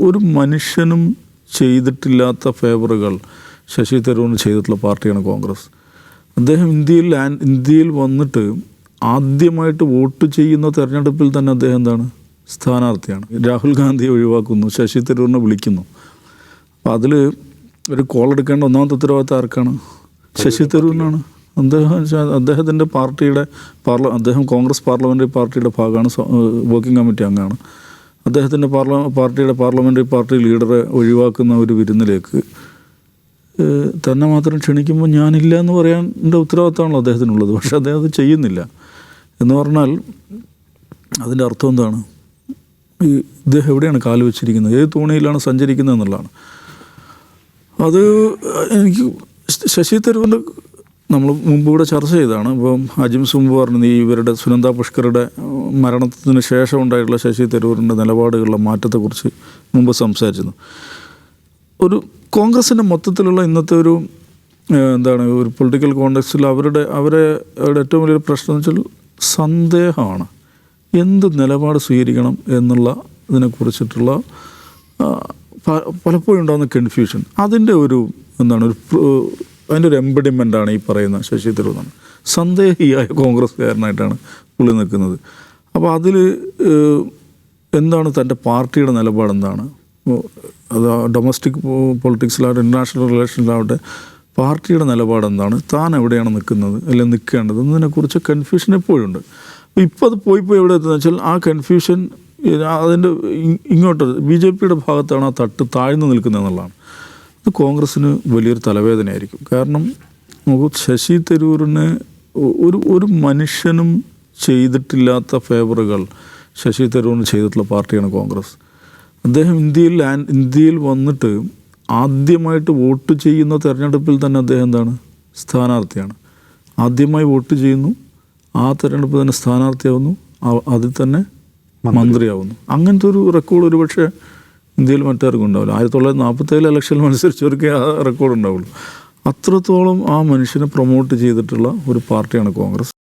ഒരു മനുഷ്യനും ചെയ്തിട്ടില്ലാത്ത ഫേവറുകൾ ശശി തരൂറിന് ചെയ്തിട്ടുള്ള പാർട്ടിയാണ് കോൺഗ്രസ്. അദ്ദേഹം ഇന്ത്യയിൽ ഇന്ത്യയിൽ വന്നിട്ട് ആദ്യമായിട്ട് വോട്ട് ചെയ്യുന്ന തെരഞ്ഞെടുപ്പിൽ തന്നെ അദ്ദേഹം എന്താണ്? സ്ഥാനാർത്ഥിയാണ്. രാഹുൽ ഗാന്ധിയെ ഒഴിവാക്കുന്നു ശശി തരൂറിനെ വിളിക്കുന്നു. അപ്പോൾ അതിൽ ഒരു കോൾ എടുക്കേണ്ട ഒന്നാമത്തെ ഉത്തരവാദിത്തം ആർക്കാണ്? ശശി തരൂരിനാണ്. അദ്ദേഹം അദ്ദേഹത്തിന്റെ പാർട്ടിയുടെ പാർല അദ്ദേഹം കോൺഗ്രസ് പാർലമെന്ററി പാർട്ടിയുടെ ഭാഗമാണ് വർക്കിംഗ് കമ്മിറ്റി അംഗമാണ്. അദ്ദേഹത്തിന്റെ പാർല പാർട്ടിയുടെ പാർലമെന്ററി പാർട്ടി ലീഡറെ ഒഴിവാക്കുന്ന ഒരു വിരുന്നിലേക്ക് തന്നെ മാത്രം ക്ഷണിക്കുമ്പോൾ ഞാനില്ല എന്ന് പറയാന്റെ ഉത്തരവാദിത്തമാണല്ലോ അദ്ദേഹത്തിനുള്ളത്. പക്ഷേ അദ്ദേഹം അത് ചെയ്യുന്നില്ല. എന്ന് പറഞ്ഞാൽ അതിന്റെ അർത്ഥം എന്താണ്? ഈ ഇദ്ദേഹം എവിടെയാണ് കാൽ വെച്ചിരിക്കുന്നത്? ഏത് തോണിയിലാണ് സഞ്ചരിക്കുന്നത് എന്നുള്ളതാണ് അത് എനിക്ക് ശശി തരൂരിന്റെ നമ്മൾ മുമ്പ് ഇവിടെ ചർച്ച ചെയ്തതാണ്. ഇപ്പം അജിം സുംബു പറഞ്ഞു ഈ ഇവരുടെ സുനന്ദ പുഷ്കറുടെ മരണത്തിന് ശേഷം ഉണ്ടായിട്ടുള്ള ശശി തരൂരിന്റെ നിലപാടുകളുടെ മാറ്റത്തെക്കുറിച്ച് മുമ്പ് സംസാരിച്ചിരുന്നു. ഒരു കോൺഗ്രസിന്റെ മൊത്തത്തിലുള്ള ഇന്നത്തെ ഒരു എന്താണ് ഒരു പൊളിറ്റിക്കൽ കോണ്ടെക്സ്റ്റിൽ അവരുടെ അവരെ ഏറ്റവും വലിയൊരു പ്രശ്നം എന്ന് വെച്ചാൽ സന്ദേഹമാണ്. എന്ത് നിലപാട് സ്വീകരിക്കണം എന്നുള്ള ഇതിനെക്കുറിച്ചിട്ടുള്ള പലപ്പോഴും ഉണ്ടാകുന്ന കൺഫ്യൂഷൻ അതിന്റെ ഒരു എന്താണ് ഒരു അതിന്റെ ഒരു എംബഡിമെന്റാണ് ഈ പറയുന്ന ശശി തരൂർ എന്ന് സന്ദേഹിയായ കോൺഗ്രസ്സുകാരനായിട്ടാണ് പുള്ളി നിൽക്കുന്നത്. അപ്പോൾ അതിൽ എന്താണ് തന്റെ പാർട്ടിയുടെ നിലപാടെന്താണ്? അത് ഡൊമസ്റ്റിക് പൊളിറ്റിക്സിലാവട്ടെ ഇന്റർനാഷണൽ റിലേഷനിലാവട്ടെ പാർട്ടിയുടെ നിലപാടെന്താണ്? താൻ എവിടെയാണ് നിൽക്കുന്നത് അല്ലെങ്കിൽ നിൽക്കേണ്ടത് എന്നതിനെക്കുറിച്ച് കൺഫ്യൂഷൻ എപ്പോഴും ഉണ്ട്. ഇപ്പോൾ അത് പോയി പോയി എവിടെ എത്തുന്നത് വെച്ചാൽ ആ കൺഫ്യൂഷൻ അതിന്റെ ഇങ്ങോട്ട് ബി ജെ പിയുടെ ഭാഗത്താണ് ആ തട്ട് താഴ്ന്നു നിൽക്കുന്നത് എന്നുള്ളതാണ്. അത് കോൺഗ്രസ്സിന് വലിയൊരു തലവേദനയായിരിക്കും. കാരണം നമുക്ക് ശശി തരൂരിന് ഒരു ഒരു മനുഷ്യനും ചെയ്തിട്ടില്ലാത്ത ഫേവറുകൾ ശശി തരൂരിന് ചെയ്തിട്ടുള്ള പാർട്ടിയാണ് കോൺഗ്രസ്. അദ്ദേഹം ഇന്ത്യയിൽ ഇന്ത്യയിൽ വന്നിട്ട് ആദ്യമായിട്ട് വോട്ട് ചെയ്യുന്ന തെരഞ്ഞെടുപ്പിൽ തന്നെ അദ്ദേഹം എന്താണ്? സ്ഥാനാർത്ഥിയാണ്. ആദ്യമായി വോട്ട് ചെയ്യുന്നു ആ തെരഞ്ഞെടുപ്പ് തന്നെ സ്ഥാനാർത്ഥിയാവുന്നു അതിൽ തന്നെ മന്ത്രിയാവുന്നു. അങ്ങനത്തെ ഒരു റെക്കോർഡ് ഒരുപക്ഷെ ഇന്ത്യയിൽ മറ്റാർക്കും ഉണ്ടാവില്ല. ആയിരത്തി തൊള്ളായിരത്തി നാൽപ്പത്തേഴ് ഇലക്ഷനിൽ മത്സരിച്ചവർക്കേ ആ റെക്കോർഡ് ഉണ്ടാവുള്ളൂ. അത്രത്തോളം ആ മനുഷ്യനെ പ്രൊമോട്ട് ചെയ്തിട്ടുള്ള ഒരു പാർട്ടിയാണ് കോൺഗ്രസ്.